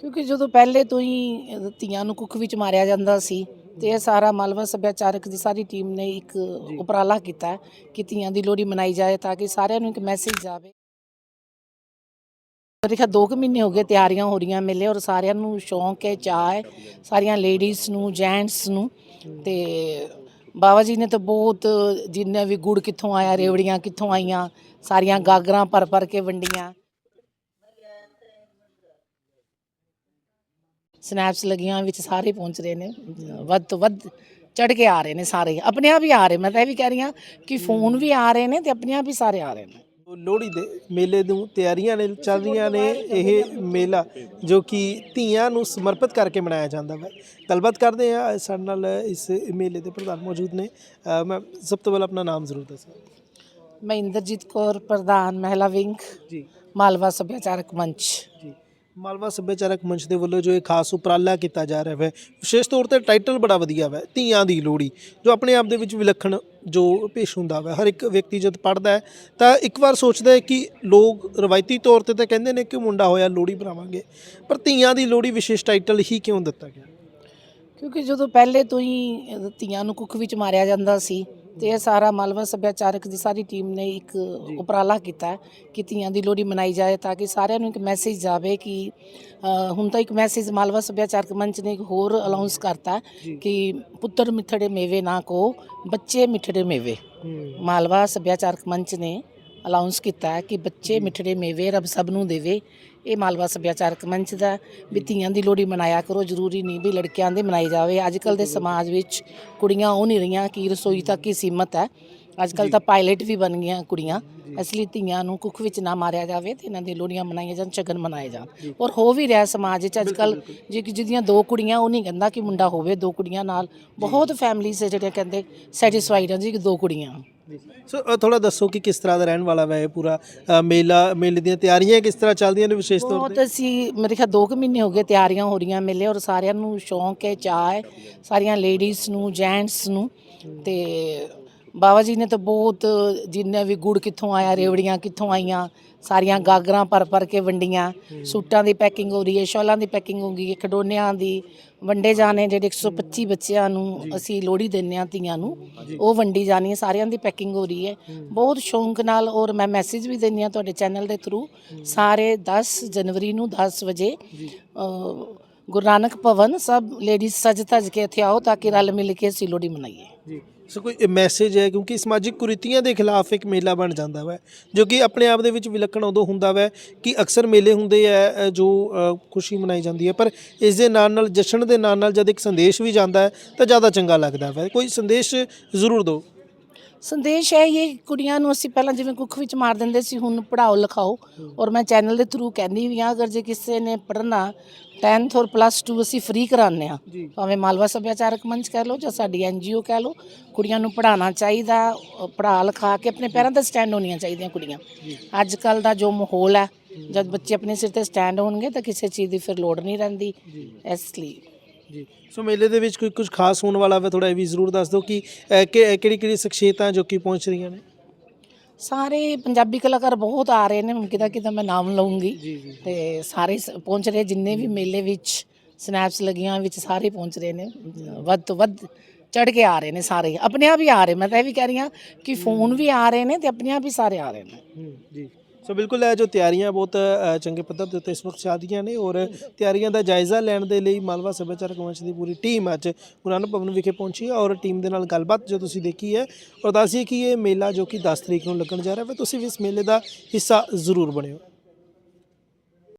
ਕਿਉਂਕਿ ਜਦੋਂ ਪਹਿਲੇ ਤੋਂ ਹੀ ਧੀਆਂ ਨੂੰ ਕੁੱਖ ਵਿੱਚ ਮਾਰਿਆ ਜਾਂਦਾ ਸੀ ਤੇ ਇਹ ਸਾਰਾ ਮਾਲਵਾ ਸੱਭਿਆਚਾਰਕ ਦੀ ਸਾਰੀ ਟੀਮ ਨੇ ਇੱਕ ਉਪਰਾਲਾ ਕੀਤਾ ਕਿ ਧੀਆਂ ਦੀ ਲੋਹੜੀ ਮਨਾਈ ਜਾਏ ਤਾਂ ਕਿ ਸਾਰਿਆਂ ਨੂੰ ਇੱਕ ਮੈਸੇਜ ਜਾਵੇ। ਮੇਰੇ ਖਿਆਲ ਦੋ ਕੁ ਮਹੀਨੇ ਹੋ ਗਏ ਤਿਆਰੀਆਂ ਹੋ ਰਹੀਆਂ ਮੇਲੇ ਔਰ ਸਾਰਿਆਂ ਨੂੰ ਸ਼ੌਂਕ ਹੈ ਚਾਅ ਹੈ ਸਾਰੀਆਂ ਲੇਡੀਜ਼ ਨੂੰ ਜੈਂਟਸ ਨੂੰ ਤੇ ਬਾਬਾ ਜੀ ਨੇ ਤਾਂ ਬਹੁਤ ਜਿੰਨੇ ਵੀ ਗੁੜ ਕਿੱਥੋਂ ਆਇਆ ਰੇਵੜੀਆਂ ਕਿੱਥੋਂ ਆਈਆਂ ਸਾਰੀਆਂ ਗਾਗਰਾਂ ਭਰ ਭਰ ਕੇ ਵੰਡੀਆਂ। ਸਨੈਪਸ ਲੱਗੀਆਂ ਵਿੱਚ ਸਾਰੇ ਪਹੁੰਚ ਰਹੇ ਨੇ। ਵੱਧ ਤੋਂ ਵੱਧ ਚੜ ਕੇ ਆ ਰਹੇ ਨੇ ਸਾਰੇ। ਆਪਣੇ ਆਪ ਹੀ ਆ ਰਹੇ। ਮੈਂ ਤਾਂ ਇਹ ਵੀ ਕਹਿ ਰਹੀ ਹਾਂ ਕਿ ਫੋਨ ਵੀ ਆ ਰਹੇ ਨੇ ਤੇ ਆਪਣੇ ਆਪ ਹੀ ਸਾਰੇ ਆ ਰਹੇ ਨੇ। ਲੋਹੜੀ ਦੇ ਮੇਲੇ ਨੂੰ ਤਿਆਰੀਆਂ ਨੇ ਚੱਲ ਰਹੀਆਂ ਨੇ ਇਹ ਮੇਲਾ ਜੋ ਕਿ ਧੀਆਂ ਨੂੰ ਸਮਰਪਿਤ ਕਰਕੇ ਮਨਾਇਆ ਜਾਂਦਾ ਹੈ ਗੱਲਬਾਤ ਕਰਦੇ ਆ ਸਾਡੇ ਨਾਲ ਇਸ ਮੇਲੇ ਦੇ ਪ੍ਰਧਾਨ ਮੌਜੂਦ ਨੇ। ਮੈਂ ਸਭ ਤੋਂ ਪਹਿਲਾਂ ਆਪਣਾ ਨਾਮ ਜ਼ਰੂਰ ਦੱਸੋ। ਮੈਂ ਇੰਦਰਜੀਤ ਕੌਰ ਪ੍ਰਧਾਨ ਮਹਿਲਾ ਵਿੰਗ ਜੀ। ਮਾਲਵਾ ਸੱਭਿਆਚਾਰਕ ਮੰਚ। ਜੀ। ਮਾਲਵਾ ਸੱਭਿਆਚਾਰਕ ਮੰਚ ਦੇ ਵੱਲੋਂ ਜੋ ਇਹ ਖਾਸ ਉਪਰਾਲਾ ਕੀਤਾ ਜਾ ਰਿਹਾ ਹੈ, ਵਿਸ਼ੇਸ਼ ਤੌਰ ਤੇ ਟਾਈਟਲ ਬੜਾ ਵਧੀਆ ਹੈ ਧੀਆਂ ਦੀ ਲੋਹੜੀ, ਜੋ ਆਪਣੇ ਆਪ ਦੇ ਵਿੱਚ ਵਿਲੱਖਣ ਜੋ ਪੇਸ਼ ਹੁੰਦਾ ਹੈ ਹਰ ਇੱਕ ਵਿਅਕਤੀ ਜਦ ਪੜਦਾ ਹੈ, ਤਾਂ ਇੱਕ ਵਾਰ ਸੋਚਦਾ ਹੈ ਕਿ ਲੋਕ ਰਵਾਇਤੀ ਤੌਰ ਤੇ ਤਾਂ ਕਹਿੰਦੇ ਨੇ ਕਿ ਮੁੰਡਾ ਹੋਇਆ ਲੋਹੜੀ ਬਣਾਵਾਂਗੇ ਪਰ ਧੀਆਂ ਦੀ ਲੋਹੜੀ ਵਿਸ਼ੇਸ਼ ਟਾਈਟਲ ਹੀ ਕਿਉਂ ਦਿੱਤਾ ਗਿਆ? ਕਿਉਂਕਿ ਜਦੋਂ ਪਹਿਲੇ ਤੋਂ ਹੀ ਧੀਆਂ ਨੂੰ ਕੁੱਖ ਵਿੱਚ ਮਾਰਿਆ ਜਾਂਦਾ ਸੀ ਤੇ ਇਹ ਸਾਰਾ ਮਾਲਵਾ ਸੱਭਿਆਚਾਰਕ ਦੀ ਸਾਰੀ ਟੀਮ ਨੇ ਇੱਕ ਉਪਰਾਲਾ ਕੀਤਾ ਹੈ ਕਿ ਧੀਆਂ ਦੀ ਲੋਹੜੀ ਮਨਾਈ ਜਾਏ ਤਾਂ ਕਿ ਸਾਰਿਆਂ ਨੂੰ ਇੱਕ ਮੈਸੇਜ ਜਾਵੇ ਕਿ ਅ, ਹੁਣ ਤਾਂ ਇੱਕ ਮੈਸੇਜ ਮਾਲਵਾ ਸੱਭਿਆਚਾਰਕ ਮੰਚ ਨੇ ਇੱਕ ਹੋਰ ਅਨਾਉਂਸ ਕਰਤਾ ਕਿ ਪੁੱਤਰ ਮਿੱਠੜੇ ਮੇਵੇ ਨਾ ਕੋ ਬੱਚੇ ਮਿੱਠੜੇ ਮੇਵੇ। ਮਾਲਵਾ ਸੱਭਿਆਚਾਰਕ ਮੰਚ ਨੇ ਅਨਾਉਂਸ ਕੀਤਾ ਹੈ ਕਿ ਬੱਚੇ ਮਿੱਠੜੇ ਮੇਵੇ ਰੱਬ ਸਭ ਨੂੰ ਦੇਵੇ। ਇਹ ਮਾਲਵਾ ਸੱਭਿਆਚਾਰਕ ਮੰਚ ਦਾ ਵੀ ਧੀਆਂ ਦੀ ਲੋਹੜੀ ਮਨਾਇਆ ਕਰੋ ਜ਼ਰੂਰੀ ਨਹੀਂ ਵੀ ਲੜਕਿਆਂ ਦੀ ਮਨਾਈ ਜਾਵੇ। ਅੱਜ ਕੱਲ ਦੇ ਸਮਾਜ ਵਿੱਚ ਕੁੜੀਆਂ ਉਹ ਨਹੀਂ ਰਹੀਆਂ ਕਿ ਰਸੋਈ ਤੱਕ ਹੀ ਸੀਮਤ ਹੈ। ਅੱਜ ਕੱਲ ਤਾਂ ਪਾਇਲਟ ਵੀ ਬਣ ਗਈਆਂ ਕੁੜੀਆਂ। ਇਸ ਲਈ ਧੀਆਂ ਨੂੰ ਕੁੱਖ ਵਿੱਚ ਨਾ ਮਾਰਿਆ ਜਾਵੇ ਤੇ ਇਹਨਾਂ ਦੀ ਲੋਹੜੀਆਂ ਮਨਾਈਆਂ ਜਾਣ ਸ਼ਗਨ ਮਨਾਏ ਜਾਣ। ਔਰ ਹੋ ਵੀ ਰਿਹਾ ਸਮਾਜ ਵਿੱਚ ਅੱਜ ਕੱਲ ਜੇ ਕਿ ਜਿਹਦੀਆਂ ਦੋ ਕੁੜੀਆਂ ਉਹ ਨਹੀਂ ਕਹਿੰਦਾ ਕਿ ਮੁੰਡਾ ਹੋਵੇ ਦੋ ਕੁੜੀਆਂ ਨਾਲ। ਬਹੁਤ ਫੈਮਲੀਜ਼ ਹੈ ਜਿਹੜੇ ਕਹਿੰਦੇ ਸੈਟੀਸਫਾਈਡ ਹਾਂ ਜੀ ਕਿ ਦੋ ਕੁੜੀਆਂ। ਸੋ ਥੋੜਾ ਦੱਸੋ ਕਿ ਕਿਸ ਤਰ੍ਹਾਂ ਦਾ ਰਹਿਣ ਵਾਲਾ ਹੈ ਇਹ ਪੂਰਾ? ਮੇਲਾ ਮੇਲੇ ਦੀਆਂ ਤਿਆਰੀਆਂ ਕਿਸ ਤਰ੍ਹਾਂ ਚੱਲਦੀਆਂ ਨੇ ਵਿਸ਼ੇਸ਼ ਤੌਰ ਬਹੁਤ ਅਸੀਂ ਮੇਰੇ ਖਿਆਲ ਦੋ ਕੁ ਮਹੀਨੇ ਹੋ ਗਏ ਤਿਆਰੀਆਂ ਹੋ ਰਹੀਆਂ ਮੇਲੇ ਔਰ ਸਾਰਿਆਂ ਨੂੰ ਸ਼ੌਂਕ ਹੈ ਚਾਅ ਹੈ। ਸਾਰੀਆਂ ਲੇਡੀਜ਼ ਨੂੰ ਜੈਂਟਸ ਨੂੰ ਤੇ ਬਾਬਾ ਜੀ ਨੇ ਤਾਂ ਬਹੁਤ ਜਿੰਨੇ ਵੀ ਗੁੜ ਕਿੱਥੋਂ ਆਇਆ ਰੇਵੜੀਆਂ ਕਿੱਥੋਂ ਆਈਆਂ ਸਾਰੀਆਂ ਗਾਗਰਾਂ ਭਰ ਭਰ ਕੇ ਵੰਡੀਆਂ। ਸੂਟਾਂ ਦੀ ਪੈਕਿੰਗ ਹੋ ਰਹੀ ਹੈ ਸ਼ਾਲਾਂ ਦੀ ਪੈਕਿੰਗ ਹੋ ਗਈ ਹੈ ਖਿਡੌਣਿਆਂ ਦੀ। ਵੰਡੇ ਜਾਣੇ ਜਿਹੜੇ 125 ਬੱਚਿਆਂ ਨੂੰ ਅਸੀਂ ਲੋਹੜੀ ਦਿੰਦੇ ਹਾਂ ਧੀਆਂ ਨੂੰ ਉਹ ਵੰਡੀ ਜਾਣੀ ਹੈ ਸਾਰਿਆਂ ਦੀ ਪੈਕਿੰਗ ਹੋ ਰਹੀ ਹੈ। ਬਹੁਤ ਸ਼ੌਂਕ ਨਾਲ ਔਰ ਮੈਂ ਮੈਸੇਜ ਵੀ ਦਿੰਦੀ ਹਾਂ ਤੁਹਾਡੇ ਚੈਨਲ ਦੇ ਥਰੂ ਸਾਰੇ 10 ਜਨਵਰੀ ਨੂੰ 10 ਵਜੇ ਗੁਰੂ ਨਾਨਕ ਭਵਨ ਸਭ ਲੇਡੀਜ਼ ਸਜ ਧਜ ਕੇ ਇੱਥੇ ਆਓ ਤਾਂ ਕਿ ਰਲ ਮਿਲ ਕੇ ਅਸੀਂ ਲੋਹੜੀ ਮਨਾਈਏ। ਜੀ। ਸੋ ਕੋਈ ਮੈਸੇਜ ਹੈ, ਕਿਉਂਕਿ ਸਮਾਜਿਕ ਕੁਰੀਤੀਆਂ ਦੇ ਖਿਲਾਫ ਇੱਕ ਮੇਲਾ ਬਣ ਜਾਂਦਾ ਹੈ ਜੋ ਕਿ ਆਪਣੇ ਆਪ ਦੇ ਵਿੱਚ ਵਿਲੱਖਣ ਉਦੋਂ ਹੁੰਦਾ ਹੈ ਕਿ ਅਕਸਰ ਮੇਲੇ ਹੁੰਦੇ ਆ ਜੋ ਖੁਸ਼ੀ ਮਨਾਈ ਜਾਂਦੀ ਹੈ ਪਰ ਇਸ ਦੇ ਨਾਲ ਨਾਲ, ਜਸ਼ਨ ਦੇ ਨਾਲ ਨਾਲ ਜਦ ਇੱਕ ਸੰਦੇਸ਼ ਵੀ ਜਾਂਦਾ ਹੈ ਤਾਂ ਜ਼ਿਆਦਾ ਚੰਗਾ ਲੱਗਦਾ ਹੈ ਕੋਈ ਸੰਦੇਸ਼ ਜ਼ਰੂਰ ਦਿਓ। ਸੰਦੇਸ਼ ਹੈ ਇਹ ਕੁੜੀਆਂ ਨੂੰ ਅਸੀਂ ਪਹਿਲਾਂ ਜਿਵੇਂ ਕੁੱਖ ਵਿੱਚ ਮਾਰ ਦਿੰਦੇ ਸੀ ਹੁਣ ਪੜਾਓ ਲਿਖਾਓ ਔਰ ਮੈਂ ਚੈਨਲ ਦੇ ਥਰੂ ਕਹਿੰਦੀ ਵੀ ਹਾਂ ਅਗਰ ਜੇ ਕਿਸੇ ਨੇ ਪੜ੍ਹਨਾ 10th ਔਰ ਪਲੱਸ 2 ਅਸੀਂ ਫ੍ਰੀ ਕਰਾਉਂਦੇ ਆ ਭਾਵੇਂ ਮਾਲਵਾ ਸੱਭਿਆਚਾਰਕ ਮੰਚ ਕਹਿ ਲਓ ਜਾਂ ਸਾਡੀ ਐਨਜੀਓ ਕਹਿ ਲਓ ਕੁੜੀਆਂ ਨੂੰ ਪੜਾਉਣਾ ਚਾਹੀਦਾ ਅ, ਪੜ੍ਹਾ ਲਿਖਾ ਕੇ ਆਪਣੇ ਪੈਰਾਂ ਤੇ ਸਟੈਂਡ ਹੋਣੀਆਂ ਚਾਹੀਦੀਆਂ ਕੁੜੀਆਂ। ਅੱਜ ਕੱਲ ਦਾ ਜੋ ਮਾਹੌਲ ਹੈ ਜਦ ਬੱਚੇ ਆਪਣੇ ਸਿਰ ਤੇ ਸਟੈਂਡ ਹੋਣਗੇ ਤਾਂ ਕਿਸੇ ਚੀਜ਼ ਦੀ ਫਿਰ ਲੋੜ ਨਹੀਂ ਰਹਿੰਦੀ। ਇਸ ਲਈ ਜੀ। ਸੋ ਮੇਲੇ ਦੇ ਵਿੱਚ ਕੋਈ ਕੁਝ ਖਾਸ ਹੋਣ ਵਾਲਾ ਹੈ ਥੋੜਾ ਇਹ ਵੀ ਜ਼ਰੂਰ ਦੱਸ ਦਿਓ ਕਿ ਕਿਹੜੀ ਕਿਹੜੀ ਸ਼ਖਸੀਅਤਾਂ ਜੋ ਕਿ ਪਹੁੰਚ ਰਹੀਆਂ ਨੇ? ਸਾਰੇ ਪੰਜਾਬੀ ਕਲਾਕਾਰ ਬਹੁਤ ਆ ਰਹੇ ਨੇ ਹੁਣ ਕਿਦਾ ਕਿਦਾ ਮੈਂ ਨਾਮ ਲਵਾਂਗੀ ਤੇ ਸਾਰੇ ਸ- ਪਹੁੰਚ ਰਹੇ ਜਿੰਨੇ ਵੀ ਮੇਲੇ ਵਿੱਚ ਸਨੈਪਸ ਲੱਗੀਆਂ ਵਿੱਚ ਸਾਰੇ ਪਹੁੰਚ ਰਹੇ ਨੇ। ਵੱਧ ਤੋਂ ਵੱਧ ਚੜ ਕੇ ਆ ਰਹੇ ਨੇ ਸਾਰੇ। ਆਪਣੇ ਆਪ ਹੀ ਆ ਰਹੇ ਮੈਂ ਤਾਂ ਇਹ ਵੀ ਕਹਿ ਰਹੀ ਹਾਂ ਕਿ ਫੋਨ ਵੀ ਆ ਰਹੇ ਨੇ ਤੇ ਆਪਣੇ ਆਪ ਹੀ ਸਾਰੇ ਆ ਰਹੇ ਨੇ। ਜੀ। ਸੋ ਬਿਲਕੁਲ ਇਹ ਜੋ ਤਿਆਰੀਆਂ ਬਹੁਤ ਅ, ਚੰਗੇ ਪੱਧਰ ਦੇ ਉੱਤੇ ਇਸ ਵਕਤ ਚੱਲਦੀਆਂ ਨੇ ਔਰ ਤਿਆਰੀਆਂ ਦਾ ਜਾਇਜ਼ਾ ਲੈਣ ਦੇ ਲਈ ਮਾਲਵਾ ਸੱਭਿਆਚਾਰਕ ਮੰਚ ਦੀ ਪੂਰੀ ਟੀਮ ਅੱਜ ਗੁਰੂ ਨਾਨਕ ਭਵਨ ਵਿਖੇ ਪਹੁੰਚੀ ਹੈ ਔਰ ਟੀਮ ਦੇ ਨਾਲ ਗੱਲਬਾਤ ਜੋ ਤੁਸੀਂ ਦੇਖੀ ਹੈ ਔਰ ਦੱਸਿਏ ਕਿ ਇਹ ਮੇਲਾ ਜੋ ਕਿ 10 ਤਰੀਕ ਨੂੰ ਲੱਗਣ ਜਾ ਰਿਹਾ ਹੈ ਤੁਸੀਂ ਵੀ ਇਸ ਮੇਲੇ ਦਾ ਹਿੱਸਾ ਜ਼ਰੂਰ ਬਣਿਓ।